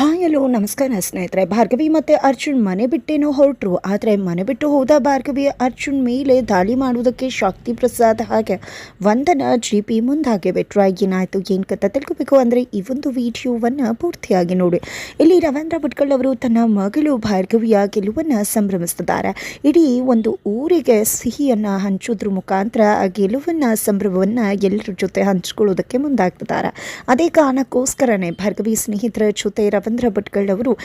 Hi hello ನಮಸ್ಕಾರ ಸ್ನೇಹಿತರೆ. ಭಾರ್ಗವಿ ಮತ್ತು ಅರ್ಜುನ್ ಮನೆ ಬಿಟ್ಟೇನೋ ಹೊರಟರು. ಆದರೆ ಮನೆ ಬಿಟ್ಟು ಹೋದ ಭಾರ್ಗವಿ ಅರ್ಜುನ್ ಮೇಲೆ ದಾಳಿ ಮಾಡುವುದಕ್ಕೆ ಶಕ್ತಿ ಪ್ರಸಾದ್ ಹಾಗೆ ವಂದನ ಜಿ ಪಿ ಮುಂದಾಗೆ ಬಿಟ್ಟರು ಏನಾಯಿತು? ಏನು ಕಥ ತಿಳ್ಕೋಬೇಕು ಅಂದರೆ ಈ ಒಂದು ವಿಡಿಯೋವನ್ನು ಪೂರ್ತಿಯಾಗಿ ನೋಡಿ. ಇಲ್ಲಿ ರವೀಂದ್ರ ಭಟ್ಕಳ್ ಅವರು ತನ್ನ ಮಗಳು ಭಾರ್ಗವಿಯ ಗೆಲುವನ್ನು ಸಂಭ್ರಮಿಸ್ತಿದ್ದಾರೆ. ಇಡೀ ಒಂದು ಊರಿಗೆ ಸಿಹಿಯನ್ನು ಹಂಚೋದ್ರ ಮುಖಾಂತರ ಆ ಗೆಲುವನ್ನು, ಸಂಭ್ರಮವನ್ನು ಎಲ್ಲರ ಜೊತೆ ಹಂಚ್ಕೊಳ್ಳೋದಕ್ಕೆ ಮುಂದಾಗ್ತಿದ್ದಾರೆ. ಅದೇ ಕಾರಣಕ್ಕೋಸ್ಕರನೇ ಭಾರ್ಗವಿ ಸ್ನೇಹಿತರ ಜೊತೆ ರವೀಂದ್ರ ಭಟ್ಕಳ್ ಅವರು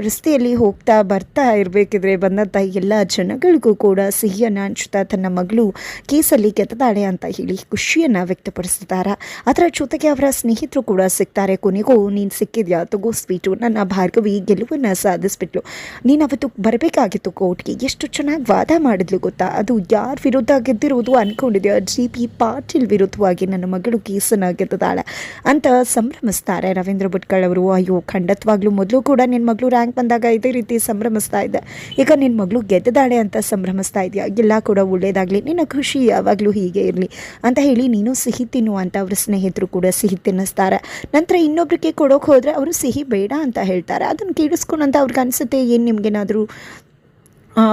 ರಸ್ತೆಯಲ್ಲಿ ಹೋಗ್ತಾ ಬರ್ತಾ ಇರಬೇಕಿದ್ರೆ ಬಂದಂಥ ಎಲ್ಲ ಜನಗಳಿಗೂ ಕೂಡ ಸಿಹಿಯನ್ನು ಹಂಚುತ್ತಾ ತನ್ನ ಮಗಳು ಕೇಸಲ್ಲಿ ಗೆದ್ದಾಳೆ ಅಂತ ಹೇಳಿ ಖುಷಿಯನ್ನು ವ್ಯಕ್ತಪಡಿಸಿದ್ದಾರೆ ಅದರ ಜೊತೆಗೆ ಅವರ ಸ್ನೇಹಿತರು ಕೂಡ ಸಿಗ್ತಾರೆ. ಕೊನೆಗೂ, ನೀನು ಸಿಕ್ಕಿದ್ಯಾ? ತಗೋ ಸ್ವೀಟು. ನನ್ನ ಭಾರ್ಗವಿ ಗೆಲುವನ್ನು ಸಾಧಿಸ್ಬಿಟ್ಲು. ನೀನು ಅವತ್ತು ಬರಬೇಕಾಗಿತ್ತು ಕೋರ್ಟ್ಗೆ. ಎಷ್ಟು ಚೆನ್ನಾಗಿ ವಾದ ಮಾಡಿದ್ಲು ಗೊತ್ತಾ? ಅದು ಯಾರ ವಿರುದ್ಧ ಗೆದ್ದಿರುವುದು ಅನ್ಕೊಂಡಿದ್ಯಾ? ಜಿ. ಪಿ. ಪಾಟೀಲ್ ವಿರುದ್ಧವಾಗಿ ನನ್ನ ಮಗಳು ಕೇಸನ್ನು ಗೆದ್ದದಾಳೆ ಅಂತ ಸಂಭ್ರಮಿಸ್ತಾರೆ ರವೀಂದ್ರ ಭಟ್ಕಳ್ ಅವರು ಅಯ್ಯೋ ಖಂಡತ್ವಾಗ್ಲೂ ಮೊದಲು ಕೂಡ ನಿನ್ನ ಮಗಳು ರ್ಯಾಂಕ್ ಬಂದಾಗ ಇದೇ ರೀತಿ ಸಂಭ್ರಮಿಸ್ತಾ ಇದ್ದೆ. ಈಗ ನಿನ್ನ ಮಗಳು ಗೆದ್ದಾಳೆ ಅಂತ ಸಂಭ್ರಮಿಸ್ತಾ ಇದೆಯಾ? ಎಲ್ಲ ಕೂಡ ಒಳ್ಳೆಯದಾಗಲಿ ನಿನ್ನ ಖುಷಿ ಯಾವಾಗಲೂ ಹೀಗೆ ಇರಲಿ ಅಂತ ಹೇಳಿ ನೀನು ಸಿಹಿ ತಿನ್ನು ಅಂತ ಅವ್ರ ಸ್ನೇಹಿತರು ಕೂಡ ಸಿಹಿ ತಿನ್ನಿಸ್ತಾರೆ. ನಂತರ ಇನ್ನೊಬ್ರಿಗೆ ಕೊಡೋಕೆ ಹೋದರೆ ಅವರು ಸಿಹಿ ಬೇಡ ಅಂತ ಹೇಳ್ತಾರೆ. ಅದನ್ನು ಕೇಳಿಸ್ಕೊಂಡಂತ ಅವ್ರಿಗೆ ಅನಿಸುತ್ತೆ, ಏನು ನಿಮ್ಗೇನಾದರೂ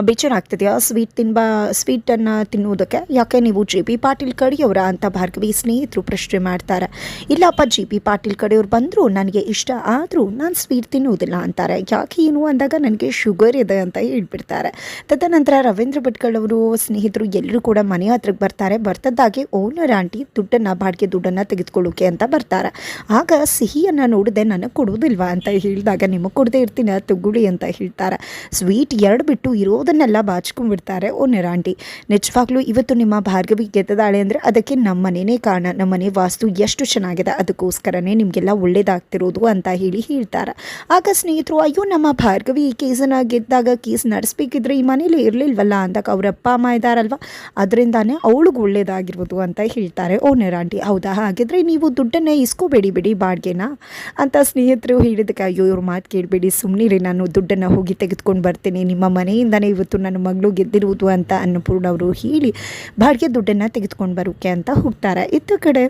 ಬೇಜಾರಾಗ್ತದೆಯಾ ಸ್ವೀಟ್ ತಿನ್ಬಾ ಸ್ವೀಟನ್ನು ತಿನ್ನುವುದಕ್ಕೆ ಯಾಕೆ ನೀವು ಜೆ ಪಿ ಪಾಟೀಲ್ ಕಡೆಯವರ ಅಂತ ಭಾರ್ಗವಿ ಸ್ನೇಹಿತರು ಪ್ರಶ್ನೆ ಮಾಡ್ತಾರೆ. ಇಲ್ಲಪ್ಪ ಜಿ ಪಿ ಪಾಟೀಲ್ ಕಡೆಯವ್ರು ಬಂದರು, ನನಗೆ ಇಷ್ಟ, ಆದರೂ ನಾನು ಸ್ವೀಟ್ ತಿನ್ನುವುದಿಲ್ಲ ಅಂತಾರೆ. ಯಾಕೆ ಏನು ಅಂದಾಗ ನನಗೆ ಶುಗರ್ ಇದೆ ಅಂತ ಹೇಳ್ಬಿಡ್ತಾರೆ. ತದನಂತರ ರವೀಂದ್ರ ಭಟ್ಕಳ್ ಅವರು ಸ್ನೇಹಿತರು ಎಲ್ಲರೂ ಕೂಡ ಮನೆ ಹತ್ರಕ್ಕೆ ಬರ್ತಾರೆ. ಬರ್ತದ್ದಾಗೆ ಓನರ್ ಆಂಟಿ ದುಡ್ಡನ್ನು, ಬಾಡಿಗೆ ದುಡ್ಡನ್ನು ತೆಗೆದುಕೊಳ್ಳೋಕೆ ಅಂತ ಬರ್ತಾರೆ. ಆಗ ಸಿಹಿಯನ್ನು ನೋಡಿದೆ ನನಗೆ ಕೊಡೋದಿಲ್ವಾ ಅಂತ ಹೇಳಿದಾಗ, ನಿಮಗೆ ಕೊಡದೇ ಇರ್ತೀನಿ ತುಗುಳಿ ಅಂತ ಹೇಳ್ತಾರೆ. ಸ್ವೀಟ್ ಎರಡು ಬಿಟ್ಟು ಇರೋದನ್ನೆಲ್ಲ ಬಾಚ್ಕೊಂಡ್ಬಿಡ್ತಾರೆ ಓ ನೆರಾಂಟಿ ನಿಜವಾಗ್ಲೂ ಇವತ್ತು ನಿಮ್ಮ ಭಾರ್ಗವಿ ಗೆದ್ದದಾಳೆ ಅಂದರೆ ಅದಕ್ಕೆ ನಮ್ಮನೇನೇ ಕಾರಣ. ನಮ್ಮನೆ ವಾಸ್ತು ಎಷ್ಟು ಚೆನ್ನಾಗಿದೆ, ಅದಕ್ಕೋಸ್ಕರನೇ ನಿಮಗೆಲ್ಲ ಒಳ್ಳೇದಾಗ್ತಿರೋದು ಅಂತ ಹೇಳಿ ಹೇಳ್ತಾರೆ. ಆಗ ಸ್ನೇಹಿತರು, ಅಯ್ಯೋ, ನಮ್ಮ ಭಾರ್ಗವಿ ಈ ಕೇಸನ್ನು ಗೆದ್ದಾಗ ಕೇಸ್ ನಡೆಸ್ಬೇಕಿದ್ರೆ ಈ ಮನೇಲಿ ಇರಲಿಲ್ವಲ್ಲ? ಅಂದಾಗ ಅವ್ರ ಅಪ್ಪ, ಅಮ್ಮ ಇದ್ದಾರಲ್ವ ಅದರಿಂದಾನೇ ಅವಳಿಗೆ ಒಳ್ಳೇದಾಗಿರ್ಬೋದು ಅಂತ ಹೇಳ್ತಾರೆ ಓ ನೆರಾಂಟಿ ಹೌದಾ? ಹಾಗಿದ್ರೆ ನೀವು ದುಡ್ಡನ್ನು ಇಸ್ಕೋಬೇಡಿ ಬಿಡಿ ಬಾಡಿಗೆನಾ. ಅಂತ ಸ್ನೇಹಿತರು ಹೇಳಿದಕ್ಕೆ, ಅಯ್ಯೋ, ಇವ್ರ ಮಾತು ಕೇಳಬೇಡಿ. ಸುಮ್ಮನಿರಿ ನಾನು ದುಡ್ಡನ್ನು ಹೋಗಿ ತೆಗೆದುಕೊಂಡು ಬರ್ತೀನಿ. ನಿಮ್ಮ ಮನೆಯಿಂದನೇ ಇವತ್ತು ನನ್ನ ಮಗಳು ಗೆದ್ದಿರುವುದು ಅಂತ ಅನ್ನಪೂರ್ಣ ಅವರು ಹೇಳಿ ಬಾಡಿಗೆ ದುಡ್ಡನ್ನು ತೆಗೆದುಕೊಂಡು ಬರೋಕೆ ಅಂತ ಹೋಗ್ತಾರೆ. ಇತ್ತ ಕಡೆ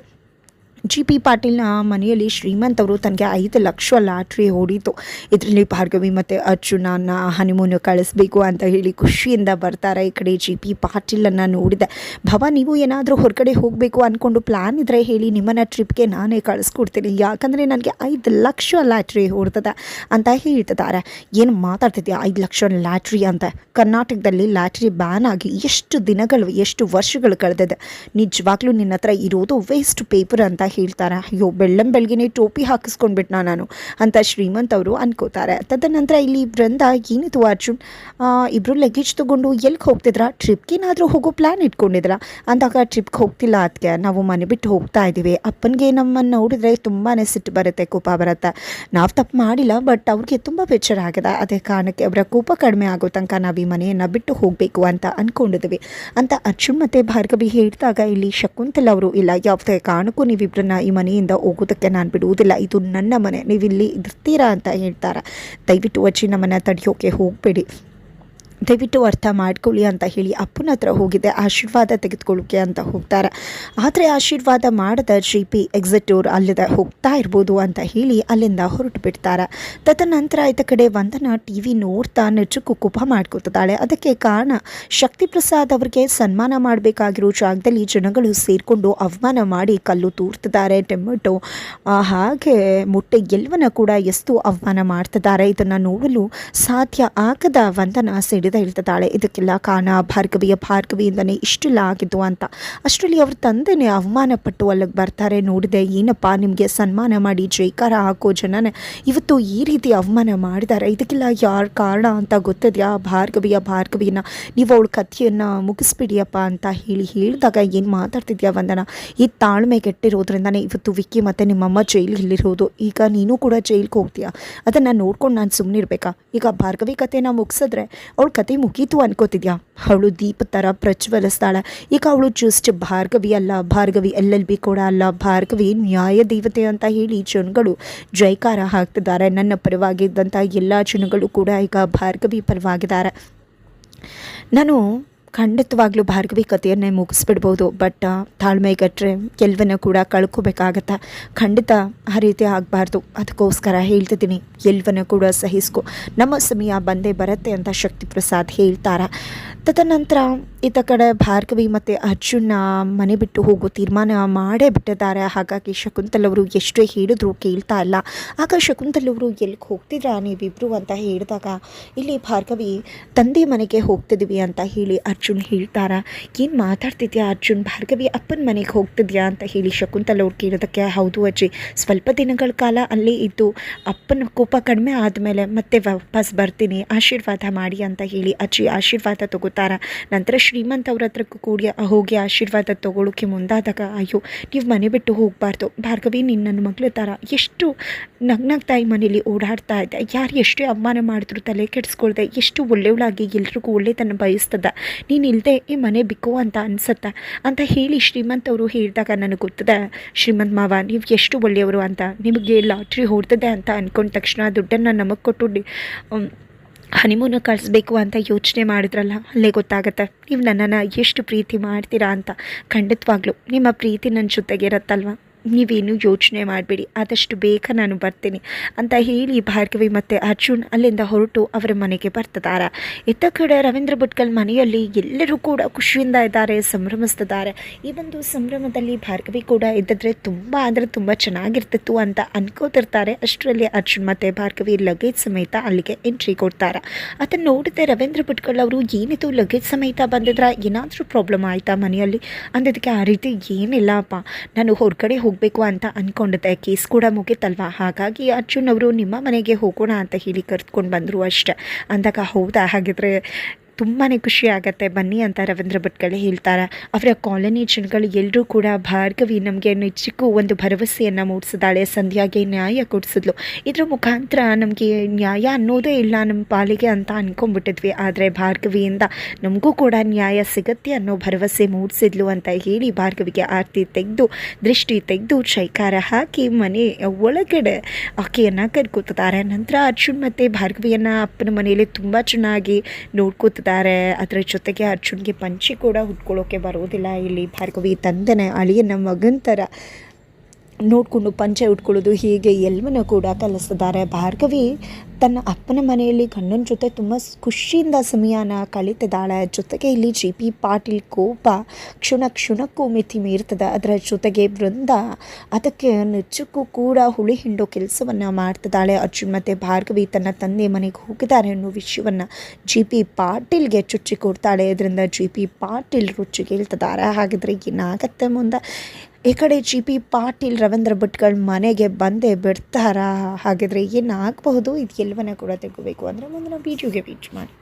ಜಿ ಪಿ ಪಾಟೀಲ್ನ ಮನೆಯಲ್ಲಿ ಶ್ರೀಮಂತ್ ಅವರು ತನಗೆ ಐದು ಲಕ್ಷ ಲಾಟ್ರಿ ಹೊಡಿತು ಇದರಲ್ಲಿ ಭಾರ್ಗವಿ ಮತ್ತು ಅರ್ಜುನನ ಹನಿಮೂನ್ ಕಳಿಸ್ಬೇಕು ಅಂತ ಹೇಳಿ ಖುಷಿಯಿಂದ ಬರ್ತಾರೆ. ಈ ಕಡೆ ಜಿ ಪಿ ಪಾಟೀಲನ್ನು ನೋಡಿದೆ. ಭವ, ನೀವು ಏನಾದರೂ ಹೊರಗಡೆ ಹೋಗಬೇಕು ಅಂದ್ಕೊಂಡು ಪ್ಲ್ಯಾನ್ ಇದ್ದರೆ ಹೇಳಿ ನಿಮ್ಮನ್ನು ಟ್ರಿಪ್ಗೆ ನಾನೇ ಕಳಿಸ್ಕೊಡ್ತೀನಿ. ಯಾಕಂದರೆ ನನಗೆ ಐದು ಲಕ್ಷ ಲ್ಯಾಟ್ರಿ ಹೊಡ್ತದೆ ಅಂತ ಹೇಳ್ತಿದ್ದಾರೆ. ಏನು ಮಾತಾಡ್ತಿದ್ಯಾ ಐದು ಲಕ್ಷ ಲ್ಯಾಟ್ರಿ ಅಂತ? ಕರ್ನಾಟಕದಲ್ಲಿ ಲ್ಯಾಟ್ರಿ ಬ್ಯಾನ್ ಆಗಿ ಎಷ್ಟು ದಿನಗಳು, ಎಷ್ಟು ವರ್ಷಗಳು ಕಳೆದಿದೆ? ನಿಜವಾಗ್ಲೂ ನಿನ್ನ ಹತ್ರ ಇರೋದು ವೇಸ್ಟ್ ಪೇಪರ್ ಅಂತ ಹೇಳ್ತಾರೆ? ಅಯ್ಯೋ, ಬೆಳ್ಳಂ ಬೆಳಗ್ಗೆನೇ ಟೋಪಿ ಹಾಕಿಸ್ಕೊಂಡ್ಬಿಟ್ನಾ ನಾನು ಅಂತ ಶ್ರೀಮಂತ್ ಅವರು ಅನ್ಕೋತಾರೆ. ತದನಂತರ ಇಲ್ಲಿ ಬೃಂದ ಏನಿತ್ತು ಅರ್ಜುನ್? ಇಬ್ಬರು ಲಗೇಜ್ ತೊಗೊಂಡು ಎಲ್ಲಿಗೆ ಹೋಗ್ತಿದ್ರ? ಟ್ರಿಪ್ಗೇನಾದರೂ ಹೋಗೋ ಪ್ಲ್ಯಾನ್ ಇಟ್ಕೊಂಡಿದ್ರ? ಅಂದಾಗ ಟ್ರಿಪ್ಗೆ ಹೋಗ್ತಿಲ್ಲ ಅದಕ್ಕೆ ನಾವು ಮನೆ ಬಿಟ್ಟು ಹೋಗ್ತಾ ಇದ್ದೀವಿ ಅಪ್ಪನಿಗೆ ನಮ್ಮನ್ನು ನೋಡಿದ್ರೆ ತುಂಬಾ ಸಿಟ್ಟು ಬರುತ್ತೆ, ಕೋಪ ಬರುತ್ತೆ. ನಾವು ತಪ್ಪು ಮಾಡಿಲ್ಲ ಬಟ್ ಅವ್ರಿಗೆ ತುಂಬ ಬೇಜಾರಾಗಿದೆ ಅದೇ ಕಾರಣಕ್ಕೆ ಅವರ ಕೋಪ ಕಡಿಮೆ ಆಗೋ ತನಕ ನಾವು ಈ ಮನೆಯನ್ನು ಬಿಟ್ಟು ಹೋಗಬೇಕು ಅಂತ ಅಂದ್ಕೊಂಡಿದ್ವಿ ಅಂತ ಅರ್ಜುನ್ ಮತ್ತು ಭಾರ್ಗವಿ ಹೇಳಿದಾಗ ಇಲ್ಲಿ ಶಕುಂತಲ್ ಅವರು ಇಲ್ಲ, ಯಾವುದೇ ಕಾರಣಕ್ಕೂ ನೀವಿಬ್ಬರನ್ನ ಈ ಮನೆಯಿಂದ ಹೋಗೋದಕ್ಕೆ ನಾನು ಬಿಡುವುದಿಲ್ಲ. ಇದು ನನ್ನ ಮನೆ. ನೀವಿಲ್ಲಿ ಇರ್ತೀರಾ ಅಂತ ಹೇಳ್ತಾರೆ? ದಯವಿಟ್ಟು ವಚ್ಚಿ ನಮ್ಮನ್ನು ತಡೆಯೋಕೆ ಹೋಗಬೇಡಿ. ದಯವಿಟ್ಟು ಅರ್ಥ ಮಾಡ್ಕೊಳ್ಳಿ ಅಂತ ಹೇಳಿ ಅಪ್ಪನ ಹತ್ರ ಹೋಗಿದೆ. ಆಶೀರ್ವಾದ ತೆಗೆದುಕೊಳ್ಳೋಕೆ ಅಂತ ಹೋಗ್ತಾರೆ. ಆದರೆ ಆಶೀರ್ವಾದ ಮಾಡದ ಜಿ ಪಿ ಎಕ್ಸಿಟೋರ್ ಅಲ್ಲದ ಹೋಗ್ತಾ ಇರ್ಬೋದು ಅಂತ ಹೇಳಿ ಅಲ್ಲಿಂದ ಹೊರಟು ಬಿಡ್ತಾರೆ. ತದನಂತರ ಆಯ್ತ ಕಡೆ ವಂದನ ಟಿ ವಿ ನೋಡ್ತಾ ನಿಜಕ್ಕೂ ಕುಪ ಮಾಡ್ಕೊತಿದ್ದಾಳೆ. ಅದಕ್ಕೆ ಕಾರಣ ಶಕ್ತಿ ಪ್ರಸಾದ್ ಅವರಿಗೆ ಸನ್ಮಾನ ಮಾಡಬೇಕಾಗಿರೋ ಜಾಗದಲ್ಲಿ ಜನಗಳು ಸೇರಿಕೊಂಡು ಅವಮಾನ ಮಾಡಿ ಕಲ್ಲು ತೂರ್ತಿದ್ದಾರೆ. ಟೊಮೆಟೊ ಹಾಗೆ ಮೊಟ್ಟೆ ಗೆಲ್ವನ ಕೂಡ ಎಷ್ಟು ಅವಮಾನ ಮಾಡ್ತಿದ್ದಾರೆ. ಇದನ್ನು ನೋಡಲು ಸಾಧ್ಯ ಆಗದ ವಂದನ ಸಿಡಿದ ಹೇಳ್ತಿದ್ದಾಳೆ ಇದಕ್ಕೆಲ್ಲ ಕಾರಣ ಭಾರ್ಗವಿಯ. ಭಾರ್ಗವಿಯಿಂದನೇ ಇಷ್ಟೆಲ್ಲ ಆಗಿದ್ದು ಅಂತ. ಅಷ್ಟರಲ್ಲಿ ಅವ್ರ ತಂದೆನೇ ಅವಮಾನ ಪಟ್ಟು ಅಲ್ಲಿಗೆ ಬರ್ತಾರೆ. ನೋಡಿದೆ, ಏನಪ್ಪ, ನಿಮಗೆ ಸನ್ಮಾನ ಮಾಡಿ ಜೈಕಾರ ಹಾಕೋ ಜನನ ಇವತ್ತು ಈ ರೀತಿ ಅವಮಾನ ಮಾಡಿದ್ದಾರೆ. ಇದಕ್ಕೆಲ್ಲ ಯಾರ ಕಾರಣ ಅಂತ ಗೊತ್ತಿದೆಯಾ? ಭಾರ್ಗವಿಯ ಭಾರ್ಗವಿನ ನೀವು ಅವಳ ಕಥೆಯನ್ನು ಮುಗಿಸ್ಬಿಡಿಯಪ್ಪ ಅಂತ ಹೇಳಿ ಹೇಳಿದಾಗ ಏನು ಮಾತಾಡ್ತಿದ್ಯಾ ವಂದನ? ಈ ತಾಳ್ಮೆ ಕೆಟ್ಟಿರೋದ್ರಿಂದನೇ ಇವತ್ತು ವಿಕ್ಕಿ ಮತ್ತು ನಿಮ್ಮಮ್ಮ ಜೈಲಿಲ್ಲಿರೋದು ಈಗ ನೀನು ಕೂಡ ಜೈಲಿಗೆ ಹೋಗ್ತೀಯಾ? ಅದನ್ನು ನೋಡ್ಕೊಂಡು ನಾನು ಸುಮ್ಮನೆ ಇರಬೇಕಾ ಈಗ ಭಾರ್ಗವಿ ಕಥೆನ ಮುಗಿಸಿದ್ರೆ ಅವಳ ಕತೆ ಮುಗೀತು ಅನ್ಕೋತಿದ್ಯಾ? ಅವಳು ದೀಪ ಥರ ಪ್ರಜ್ವಲಿಸ್ತಾಳೆ ಈಗ ಅವಳು ಜಸ್ಟ್ ಭಾರ್ಗವಿ ಅಲ್ಲ. ಭಾರ್ಗವಿ ಎಲ್ ಎಲ್ ಬಿ ಕೂಡ ಅಲ್ಲ. ಭಾರ್ಗವಿ ನ್ಯಾಯ ದೇವತೆ ಅಂತ ಹೇಳಿ ಜನಗಳು ಜೈಕಾರ ಹಾಕ್ತಿದ್ದಾರೆ. ನನ್ನ ಪರವಾಗಿದ್ದಂಥ ಎಲ್ಲ ಜನಗಳು ಕೂಡ ಈಗ ಭಾರ್ಗವಿ ಪರವಾಗಿದ್ದಾರೆ. ನಾನು ಖಂಡಿತವಾಗ್ಲೂ ಭಾರ್ಗವಿ ಕಥೆಯನ್ನೇ ಮುಗಿಸ್ಬಿಡ್ಬೋದು. ಬಟ್ ತಾಳ್ಮೆಗಟ್ಟರೆ ಕೆಲವನ್ನ ಕೂಡ ಕಳ್ಕೊಬೇಕಾಗತ್ತೆ. ಖಂಡಿತ ಆ ರೀತಿ ಆಗಬಾರ್ದು. ಅದಕ್ಕೋಸ್ಕರ ಹೇಳ್ತಿದ್ದೀನಿ, ಎಲ್ವನ್ನ ಕೂಡ ಸಹಿಸ್ಕೊ. ನಮ್ಮ ಸಮಯ ಬಂದೇ ಬರುತ್ತೆ ಅಂತ ಶಕ್ತಿ ಪ್ರಸಾದ್ ಹೇಳ್ತಾರ. ತದನಂತರ ಈತ ಕಡೆ ಭಾರ್ಗವಿ ಮತ್ತು ಅರ್ಜುನ ಮನೆ ಬಿಟ್ಟು ಹೋಗೋ ತೀರ್ಮಾನ ಮಾಡೇ ಬಿಟ್ಟಿದ್ದಾರೆ. ಹಾಗಾಗಿ ಶಕುಂತಲವರು ಎಷ್ಟೇ ಹೇಳಿದ್ರು ಕೇಳ್ತಾ ಇಲ್ಲ. ಆಗ ಶಕುಂತಲವರು ಎಲ್ಲಿಗೆ ಹೋಗ್ತಿದ್ರಾ ನೀವಿಬ್ರು ಅಂತ ಹೇಳಿದಾಗ, ಇಲ್ಲಿ ಭಾರ್ಗವಿ, ತಂದೆ ಮನೆಗೆ ಹೋಗ್ತಿದ್ವಿ ಅಂತ ಹೇಳಿ ಅರ್ಜುನ್ ಹೇಳ್ತಾರ, ಏನು ಮಾತಾಡ್ತಿದ್ಯಾ ಅರ್ಜುನ್? ಭಾರ್ಗವಿ ಅಪ್ಪನ ಮನೆಗೆ ಹೋಗ್ತಿದ್ಯಾ? ಅಂತ ಹೇಳಿ ಶಕುಂತಲ ಅವ್ರು ಕೇಳೋದಕ್ಕೆ, ಹೌದು ಅಜ್ಜಿ, ಸ್ವಲ್ಪ ದಿನಗಳ ಕಾಲ ಅಲ್ಲೇ ಇದ್ದು ಅಪ್ಪನ ಕೋಪ ಕಡಿಮೆ ಆದಮೇಲೆ ಮತ್ತೆ ವಾಪಸ್ ಬರ್ತೀನಿ, ಆಶೀರ್ವಾದ ಮಾಡಿ ಅಂತ ಹೇಳಿ ಅಜ್ಜಿ ಆಶೀರ್ವಾದ ತಗೋತಾರ. ನಂತರ ಶ್ರೀಮಂತ ಅವ್ರ ಹತ್ರಕ್ಕೂ ಕೂಡಿ ಹೋಗಿ ಆಶೀರ್ವಾದ ತಗೊಳ್ಳೋಕೆ ಮುಂದಾದಾಗ, ಅಯ್ಯೋ, ನೀವು ಮನೆ ಬಿಟ್ಟು ಹೋಗಬಾರ್ದು. ಭಾರ್ಗವಿ ನೀನು ನನ್ನ ಮಗಳ ಎಷ್ಟು ನಗ್ನಗ್ ತಾಯಿ ಮನೇಲಿ ಓಡಾಡ್ತಾ ಇದ್ದೆ. ಯಾರು ಎಷ್ಟೇ ಅವಮಾನ ಮಾಡಿದ್ರು ತಲೆ ಕೆಡಿಸ್ಕೊಳ್ದೆ, ಎಷ್ಟು ಒಳ್ಳೆಯವಳಾಗಿ ಎಲ್ರಿಗೂ ಒಳ್ಳೆತನ ಬಯಸ್ತದ. ಇಲ್ಲದೆ ಈ ಮನೆ ಬಿಕ್ಕು ಅಂತ ಅನ್ಸತ್ತ ಅಂತ ಹೇಳಿ ಶ್ರೀಮಂತ್ ಅವರು ಹೇಳಿದಾಗ ನನಗೆ ಗೊತ್ತದೆ, ಶ್ರೀಮಂತ್ ಮಾವ, ನೀವು ಎಷ್ಟು ಒಳ್ಳೆಯವರು ಅಂತ, ನಿಮಗೆ ಲಾಟ್ರಿ ಹೊಡ್ತದೆ ಅಂತ ಅಂದ್ಕೊಂಡ ತಕ್ಷಣ ದುಡ್ಡನ್ನು ನಮಗೆ ಕೊಟ್ಟು ಹನಿಮೂನ ಕಳಿಸ್ಬೇಕು ಅಂತ ಯೋಚನೆ ಮಾಡಿದ್ರಲ್ಲ, ಅಲ್ಲೇ ಗೊತ್ತಾಗುತ್ತೆ. ನೀವು ನನ್ನನ್ನು ಎಷ್ಟು ಪ್ರೀತಿ ಮಾಡ್ತೀರಾ ಅಂತ ಖಂಡಿತವಾಗ್ಲೂ, ನಿಮ್ಮ ಪ್ರೀತಿ ನನ್ನ ಜೊತೆಗೆ ಇರತ್ತಲ್ವ ನೀವೇನು ಯೋಚನೆ ಮಾಡಬೇಡಿ, ಆದಷ್ಟು ಬೇಗ ನಾನು ಬರ್ತೀನಿ ಅಂತ ಹೇಳಿ ಭಾರ್ಗವಿ ಮತ್ತು ಅರ್ಜುನ್ ಅಲ್ಲಿಂದ ಹೊರಟು ಅವರ ಮನೆಗೆ ಬರ್ತಿದ್ದಾರೆ ಇತ್ತ ಕಡೆ ರವೀಂದ್ರ ಭಟ್ಕಲ್ ಮನೆಯಲ್ಲಿ ಎಲ್ಲರೂ ಕೂಡ ಖುಷಿಯಿಂದ ಇದ್ದಾರೆ, ಸಂಭ್ರಮಿಸ್ತಿದ್ದಾರೆ. ಈ ಒಂದು ಸಂಭ್ರಮದಲ್ಲಿ ಭಾರ್ಗವಿ ಕೂಡ ಇದ್ದಿದ್ರೆ ತುಂಬ ಅಂದರೆ ತುಂಬ ಚೆನ್ನಾಗಿರ್ತಿತ್ತು ಅಂತ ಅನ್ಕೋತಿರ್ತಾರೆ. ಅಷ್ಟರಲ್ಲಿ ಅರ್ಜುನ್ ಮತ್ತು ಭಾರ್ಗವಿ ಲಗೇಜ್ ಸಮೇತ ಅಲ್ಲಿಗೆ ಎಂಟ್ರಿ ಕೊಡ್ತಾರೆ. ಅದನ್ನು ನೋಡಿದೆ ರವೀಂದ್ರ ಭಟ್ಕಲ್ ಅವರು, ಏನಿದು ಲಗೇಜ್ ಸಮೇತ ಬಂದಿದ್ರ, ಏನಾದರೂ ಪ್ರಾಬ್ಲಮ್ ಆಯಿತಾ ಮನೆಯಲ್ಲಿ? ಅಂದಿದ್ದಕ್ಕೆ ಆ ರೀತಿ ಏನಿಲ್ಲಪ್ಪ ನಾನು ಹೊರಗಡೆ ಹೋಗಬೇಕು ಅಂತ ಅಂದ್ಕೊಂಡಿದ್ದೆ ಕೇಸ್ ಕೂಡ ಮುಗಿತಲ್ವಾ? ಹಾಗಾಗಿ ಅರ್ಜುನ್ ಅವರು ನಿಮ್ಮ ಮನೆಗೆ ಹೋಗೋಣ ಅಂತ ಹೇಳಿ ಕರೆದುಕೊಂಡು ಬಂದರು ಅಷ್ಟೆ. ಅಂದಾಗ ಹೌದಾ? ಹಾಗಿದ್ರೆ ತುಂಬಾ ಖುಷಿ ಆಗುತ್ತೆ. ಬನ್ನಿ ಅಂತ ರವೀಂದ್ರ ಭಟ್ಕಳೆ ಹೇಳ್ತಾರೆ. ಅವರ ಕಾಲೋನಿ ಜನಗಳು ಎಲ್ಲರೂ ಕೂಡ ಭಾರ್ಗವಿ ನಮಗೆ ನಿಜಕ್ಕೂ ಒಂದು ಭರವಸೆಯನ್ನು ಮೂಡಿಸಿದಾಳೆ. ಸಂಧ್ಯಾಗೆ ನ್ಯಾಯ ಕೊಡಿಸಿದ್ಲು. ಇದರ ಮುಖಾಂತರ ನಮಗೆ ನ್ಯಾಯ ಅನ್ನೋದೇ ಇಲ್ಲ ನಮ್ಮ ಪಾಲಿಗೆ ಅಂತ ಅನ್ಕೊಂಡ್ಬಿಟ್ಟಿದ್ವಿ. ಆದರೆ ಭಾರ್ಗವಿಯಿಂದ ನಮಗೂ ಕೂಡ ನ್ಯಾಯ ಸಿಗತ್ತೆ ಅನ್ನೋ ಭರವಸೆ ಮೂಡಿಸಿದ್ಲು ಅಂತ ಹೇಳಿ ಭಾರ್ಗವಿಗೆ ಆರತಿ ತೆಗೆದು, ದೃಷ್ಟಿ ತೆಗೆದು ಚೈಕಾರ ಹಾಕಿ ಮನೆ ಒಳಗಡೆ ಆಕೆಯನ್ನು ಕರ್ಕೋತಿದ್ದಾರೆ. ನಂತರ ಅರ್ಜುನ್ ಮತ್ತು ಭಾರ್ಗವಿಯನ್ನು ಅಪ್ಪನ ಮನೆಯಲ್ಲಿ ತುಂಬ ಚೆನ್ನಾಗಿ ನೋಡ್ಕೋತಿದ್ದಾರೆ ಅದರ ಜೊತೆಗೆ ಅರ್ಜುನ್ಗೆ ಪಂಚಿ ಕೂಡ ಹುಟ್ಕೊಳ್ಳೋಕ್ಕೆ ಬರೋದಿಲ್ಲ. ಇಲ್ಲಿ ಭಾರ್ಗವಿ ತಂದೆನೇ, ಅಳಿಯನ ಮಗನ ಥರ ನೋಡಿಕೊಂಡು ಪಂಚೆ ಉಟ್ಕೊಳ್ಳೋದು ಹೀಗೆ ಎಲ್ಲವನ್ನೂ ಕೂಡ ಕಲಿಸಿದ್ದಾರೆ ಭಾರ್ಗವಿ ತನ್ನ ಅಪ್ಪನ ಮನೆಯಲ್ಲಿ ಗಂಡನ ಜೊತೆ ತುಂಬ ಖುಷಿಯಿಂದ ಸಮಯನ ಕಳೀತಿದ್ದಾಳೆ. ಜೊತೆಗೆ ಇಲ್ಲಿ ಜಿ ಪಿ ಪಾಟೀಲ್ ಕೋಪ ಕ್ಷಣ ಕ್ಷಣಕ್ಕೂ ಮಿತಿ ಮೀರ್ತದೆ. ಅದರ ಜೊತೆಗೆ ಬೃಂದ ಅದಕ್ಕೆ ನಿಜಕ್ಕೂ ಕೂಡ ಹುಳಿ ಹಿಂಡೋ ಕೆಲಸವನ್ನು ಮಾಡ್ತಿದ್ದಾಳೆ. ಅರ್ಜುನ್ ಮತ್ತು ಭಾರ್ಗವಿ ತನ್ನ ತಂದೆ ಮನೆಗೆ ಹೋಗಿದ್ದಾರೆ ಅನ್ನೋ ವಿಷಯವನ್ನು ಜಿ ಪಿ ಪಾಟೀಲ್ಗೆ ಚುಚ್ಚಿ ಕೊಡ್ತಾಳೆ. ಇದರಿಂದ ಜಿ ಪಿ ಪಾಟೀಲ್ ರುಚಿಗೇಳ್ತಿದ್ದಾರೆ ಹಾಗಿದ್ರೆ ಏನಾಗತ್ತೆ ಮುಂದೆ? ಈ ಕಡೆ ಜಿ ಪಿ ಪಾಟೀಲ್ ರವೀಂದ್ರ ಭಟ್ಗಳ ಮನೆಗೆ ಬಂದೇ ಬಿಡ್ತಾರಾ? ಹಾಗಿದ್ರೆ ಏನಾಗಬಹುದು? ಇದು ಎಲ್ಲವನ್ನ ಕೂಡ ತೆಗೋಬೇಕು ಅಂದರೆ ಮುಂದಿನ ಬೀಜುಗೆ ಬೀಚ್ ಮಾಡಿ.